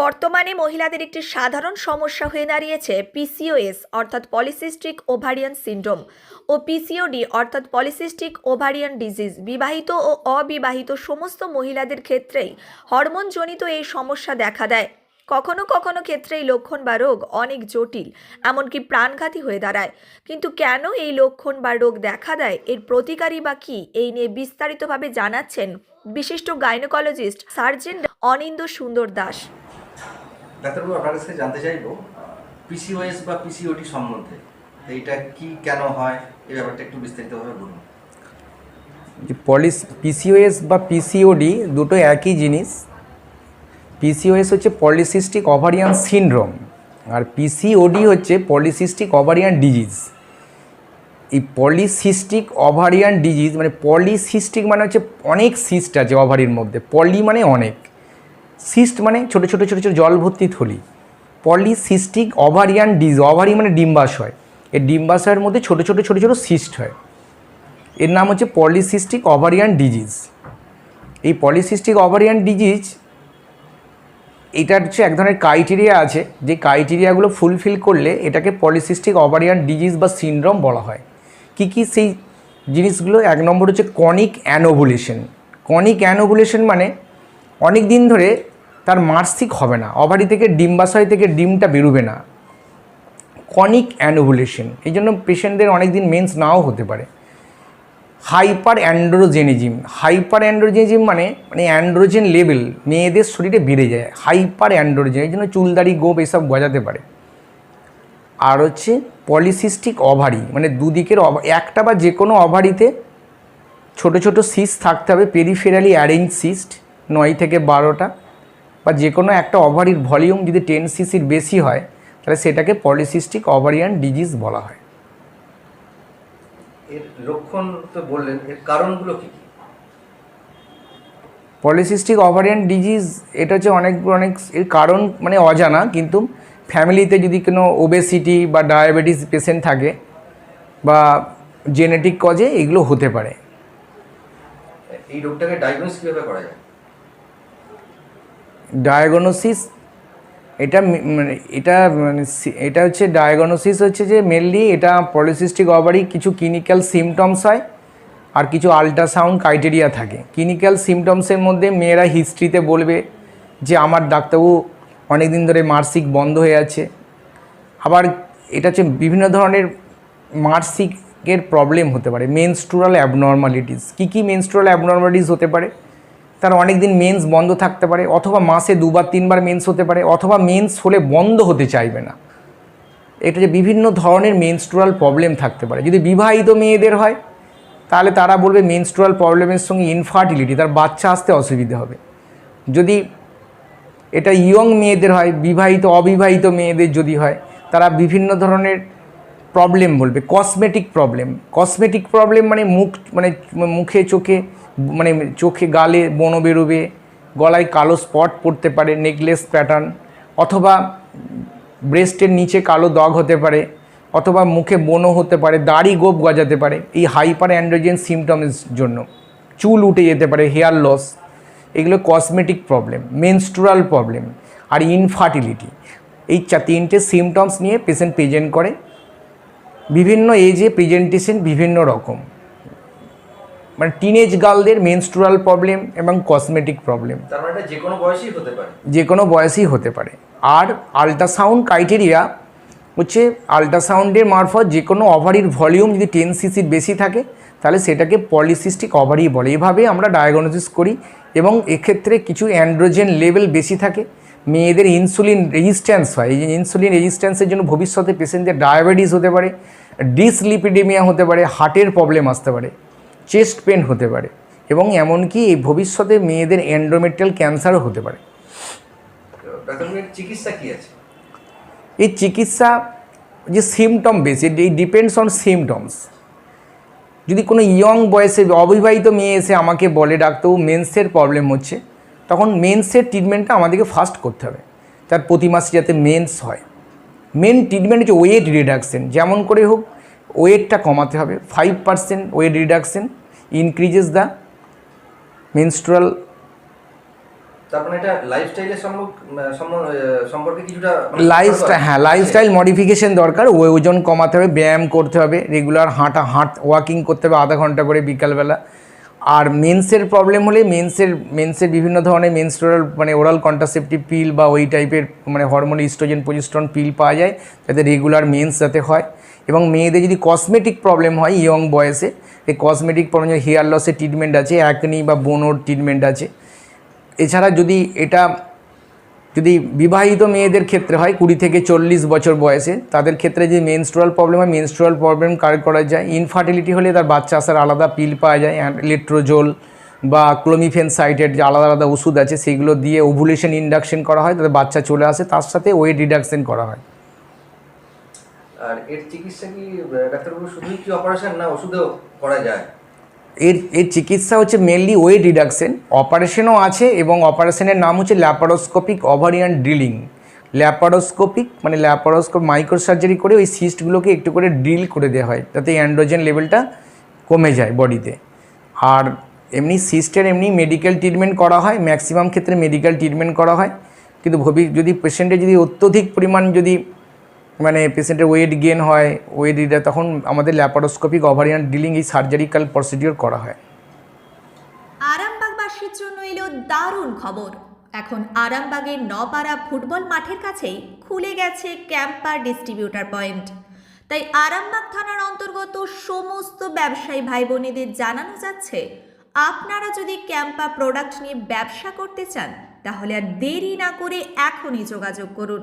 বর্তমানে মহিলাদের একটি সাধারণ সমস্যা হয়ে দাঁড়িয়েছে পিসিওএস অর্থাৎ পলিসিস্টিক ওভারিয়ান সিন্ড্রোম ও পিসিওডি অর্থাৎ পলিসিস্টিক ওভারিয়ান ডিজিজ বিবাহিত ও অবিবাহিত সমস্ত মহিলাদের ক্ষেত্রেই হরমোনজনিত এই সমস্যা দেখা দেয়। কখনো কখনো ক্ষেত্রে এই লক্ষণ বা রোগ অনেক জটিল, এমনকি প্রাণঘাতী হয়ে দাঁড়ায়। কিন্তু কেন এই লক্ষণ বা রোগ দেখা দেয়, এর প্রতিকারী বা কী, এই নিয়ে বিস্তারিতভাবে জানাচ্ছেন বিশিষ্ট গাইনোকোলজিস্ট সার্জেন অনিন্দ সুন্দর দাস। ডাক্তারবাবু, আপনার কাছে জানতে চাইব পিসিওএস বা পিসিওটি সম্বন্ধে এইটা কি কেন হয়? এই ব্যাপারটা একটু বিস্তারিতভাবে বলুন। যে পলিস পিসিওএস বা পিসিওডি দুটো একই জিনিস। পিসিওএস হচ্ছে পলিসিস্টিক ওভারিয়ান সিনড্রোম আর পিসিওডি হচ্ছে পলিসিস্টিক ওভারিয়ান ডিজিজ এই পলিসিস্টিক ওভারিয়ান ডিজিজ মানে পলিসিস্টিক মানে হচ্ছে অনেক সিস্ট আছে ওভারির মধ্যে। পলি মানে অনেক। সিস্ট মানে ছোটো ছোটো ছোটো ছোটো জল ভর্তি থলি। পলিসিস্টিক ওভারিয়ান ডিজ ওভারি মানে ডিম্বাশয়। এই ডিম্বাশয়ের মধ্যে ছোটো ছোটো ছোটো ছোটো সিস্ট হয়। এর নাম হচ্ছে পলিসিস্টিক ওভারিয়ান ডিজিজ এই পলিসিস্টিক ওভারিয়ান ডিজিজ এটার হচ্ছে এক ধরনের ক্রাইটেরিয়া আছে। যে ক্রাইটেরিয়াগুলো ফুলফিল করলে এটাকে পলিসিস্টিক ওভারিয়ান ডিজিজ বা সিনড্রোম বলা হয়। কি কি সেই জিনিসগুলো? এক নম্বর হচ্ছে কনিক অ্যানোভুলেশন কনিক অ্যানোভুলেশন মানে অনেক দিন ধরে তার মার্সিক হবে না। অভারি থেকে ডিম্বাশয় থেকে ডিমটা বেরোবে না। কনিক অ্যানোভুলেশন এই জন্য পেশেন্টদের অনেক দিন মেন্স নাও হতে পারে। হাইপার অ্যান্ড্রোজেনিজিম হাইপার অ্যান্ড্রোজেনিজিম মানে মানে অ্যান্ড্রোজেন লেভেল, মেয়েদের শরীরে বেড়ে যায়। হাইপার অ্যান্ড্রোজেন, এই জন্য চুলদাড়ি, গোপ এসব গজাতে পারে। আর হচ্ছে পলিসিস্টিক অভারি মানে দুদিকের একটা বা যে কোনো অভারিতে ছোট ছোট সিস্ট থাকতে হবে, পেরিফেরালি অ্যারেঞ্জ সিস্ট। নয় থেকে বারোটা বা যে কোনো একটা অভারির ভলিউম যদি টেন সিসির বেশি হয় তাহলে সেটাকে পলিসিস্টিক অভারিয়ান ডিজিজ বলা হয়। এর লক্ষণ তো বললেন এর কারণগুলো কি কি? পলিসিস্টিক ওভারিয়ান ডিজিজ এটা হচ্ছে অনেক অনেক এর কারণ মানে অজানা কিন্তু ফ্যামিলিতে যদি কোনো ওবেসিটি বা ডায়াবেটিস পেশেন্ট থাকে বা জেনেটিক কজে এগুলো হতে পারে। এই রোগটাকে ডায়াগনোস কীভাবে করা যায়? ডায়াগনোসিস এটা মানে এটা মানে এটা হচ্ছে ডায়াগনোসিস হচ্ছে যে মেনলি এটা পলিসিস্টিক ওভারি কিছু ক্লিনিক্যাল সিমটমস হয় আর কিছু আল্ট্রাসাউন্ড ক্রাইটেরিয়া থাকে। ক্লিনিক্যাল সিমটমসের মধ্যে মেয়েরা হিস্ট্রিতে বলবে যে আমার ডাক্তারবাবু অনেক দিন ধরে মার্সিক বন্ধ হয়ে আছে। আবার এটা হচ্ছে বিভিন্ন ধরনের মার্সিকের প্রবলেম হতে পারে। মেনস্ট্রুরাল অ্যাবনর্মালিটিস কী কী মেনস্ট্রুরাল অ্যাবনর্মালিটিস হতে পারে? তার অনেক দিন মেন্স বন্ধ থাকতে পারে, অথবা মাসে দুবার, তিনবার মেন্স হতে পারে, অথবা মেন্স হলে বন্ধ হতে চাইবে না। এটা যে বিভিন্ন ধরনের মেনস্ট্রুরাল প্রবলেম থাকতে পারে। যদি বিবাহিত মেয়েদের হয়, তাহলে তারা বলবে মেনস্ট্রুয়াল প্রবলেমের সঙ্গে ইনফার্টিলিটি তার বাচ্চা আসতে অসুবিধে হবে। যদি এটা ইয়ং মেয়েদের হয়, বিবাহিত, অবিবাহিত মেয়েদের যদি হয়, তারা বিভিন্ন ধরনের প্রবলেম বলবে। কসমেটিক প্রবলেম কসমেটিক প্রবলেম মানে মুখ মানে মুখে, চোখে মানে চোখে গালে বনো বেরোবে, গলায় কালো স্পট পড়তে পারে নেকলেস প্যাটার্ন অথবা ব্রেস্টের নিচে কালো দগ হতে পারে, অথবা মুখে বনো হতে পারে, দাড়ি গোপ গজাতে পারে। এই হাইপার অ্যান্ড্রোজেন সিমটমের জন্য। চুল উঠে যেতে পারে হেয়ার লস এগুলো কসমেটিক প্রবলেম মেনস্ট্রুরাল প্রবলেম আর ইনফার্টিলিটি এই চা তিনটে সিমটমস নিয়ে পেশেন্ট প্রেজেন্ট করে। বিভিন্ন এজে প্রেজেন্টেশন বিভিন্ন রকম। মানে টিনেজ গার্লদের মেনস্ট্রুরাল প্রবলেম এবং কসমেটিক প্রবলেম তার মানে যে কোনো বয়সেই হতে পারে। যে কোনো বয়সেই হতে পারে। আর আল্ট্রাসাউন্ড ক্রাইটেরিয়া হচ্ছে আল্ট্রাসাউন্ডের মারফত যে কোনো ওভারির ভলিউম যদি টেন সিসির বেশি থাকে তাহলে সেটাকে পলিসিস্টিক ওভারি বলে। এভাবে আমরা ডায়াগনোসিস করি এবং এক্ষেত্রে কিছু অ্যান্ড্রোজেন লেভেল বেশি থাকে। মেয়েদের ইনসুলিন রেজিস্ট্যান্স হয়। এই ইনসুলিন রেজিস্ট্যান্সের জন্য ভবিষ্যতে পেশেন্টদের ডায়াবেটিস হতে পারে ডিসলিপিডেমিয়া হতে পারে হার্টের প্রবলেম আসতে পারে। চেস্ট পেন হতে পারে এবং এমনকি এই ভবিষ্যতে মেয়েদের এন্ডোমেট্রিয়াল ক্যান্সারও হতে পারে। চিকিৎসা কি আছে? এই চিকিৎসা যে সিমটম বেস এই ডিপেন্ডস অন সিমটমস যদি কোনো ইয়ং বয়সে অবিবাহিত মেয়ে এসে আমাকে বলে ডাক্তারবাবু মেন্সের প্রবলেম হচ্ছে। তখন মেন্সের ট্রিটমেন্টটা আমাদেরকে ফার্স্ট করতে হবে। তার প্রতি মাসে যাতে মেন্স হয়। মেন ট্রিটমেন্ট হচ্ছে ওয়েট রিডাকশন যেমন করে হোক ওয়েটটা কমাতে হবে। Five percent weight reduction increases the menstrual তার মানে এটা লাইফস্টাইলের সম্পর্কে কিছুটা মানে লাইফস্টাইল হ্যাঁ লাইফস্টাইল মডিফিকেশন দরকার। ওজন কমাতে হবে ব্যায়াম করতে হবে রেগুলার হাঁটা হাঁট ওয়াকিং করতে হবে আধা ঘণ্টা করে বিকালবেলা। আর মেন্সের প্রবলেম হলে মেন্সের মেন্সের বিভিন্ন ধরনের মেনস্ট্রুয়াল মানে ওরাল কন্ট্রাসেপটিভ পিল বা ওই টাইপের মানে হরমোন ইস্ট্রোজেন প্রজেস্ট্রন পিল পাওয়া যায় যাতে রেগুলার মেন্স যাতে হয়। এবং মেয়েদের যদি কসমেটিক প্রবলেম হয় ইয়ং বয়সে এই কসমেটিক প্রবলেম হেয়ার লসের ট্রিটমেন্ট আছে অ্যাকনি বা বোনোর ট্রিটমেন্ট আছে। এছাড়া যদি এটা, যদি বিবাহিত মেয়েদের ক্ষেত্রে হয়, কুড়ি থেকে চল্লিশ বছর বয়সে, তাদের ক্ষেত্রে যে মেনস্ট্রুয়াল প্রবলেম হয় মেনস্ট্রুয়াল প্রবলেম কার করা যায়? ইনফার্টিলিটি হলে তার বাচ্চা আসার আলাদা পিল পাওয়া যায় ইলেকট্রোজোল বা ক্লোমিফেন সাইটের যে আলাদা আলাদা ওষুধ আছে, সেগুলো দিয়ে ওভুলেশন ইন্ডাকশন করা হয় তাদের বাচ্চা চলে আসে, তার সাথে ওয়েট রিডাকশন করা হয়। আর এর চিকিৎসা কি ডাক্তারবাবু শুধুই কি অপারেশন না, ওষুধেও করা যায়? এর এর চিকিৎসা হচ্ছে মেনলি ওয়েট রিডাকশন অপারেশনও আছে এবং অপারেশনের নাম হচ্ছে ল্যাপারোস্কোপিক ওভারিয়ান ড্রিলিং ল্যাপারোস্কোপিক মানে ল্যাপারোস্কোপ মাইক্রো সার্জারি করে ওই সিস্টগুলোকে একটু করে ড্রিল করে দেওয়া হয় যাতে অ্যান্ড্রোজেন লেভেলটা কমে যায় বডিতে আর এমনি সিস্টের এমনি মেডিকেল ট্রিটমেন্ট করা হয় ম্যাক্সিমাম ক্ষেত্রে মেডিকেল ট্রিটমেন্ট করা হয়। কিন্তু ভবি, যদি পেশেন্টের যদি অত্যধিক পরিমাণ যদি মানে পেশেন্টের ওয়েট গেন হয় ওয়েট তখন আমাদের ল্যাপারোস্কোপিক ওভারিয়ান ডিলিং এই সার্জারিক্যাল প্রসিডিওর করা হয়। আরামবাগবাসীর জন্য এলো দারুণ খবর। এখন আরামবাগের নপাড়া ফুটবল মাঠের কাছেই খুলে গেছে ক্যাম্পার ডিস্ট্রিবিউটার পয়েন্ট। তাই আরামবাগ থানার অন্তর্গত সমস্ত ব্যবসায়ী ভাই বোনেদের জানানো যাচ্ছে, আপনারা যদি ক্যাম্পা প্রোডাক্ট নিয়ে ব্যবসা করতে চান, তাহলে আর দেরি না করে এখনই যোগাযোগ করুন।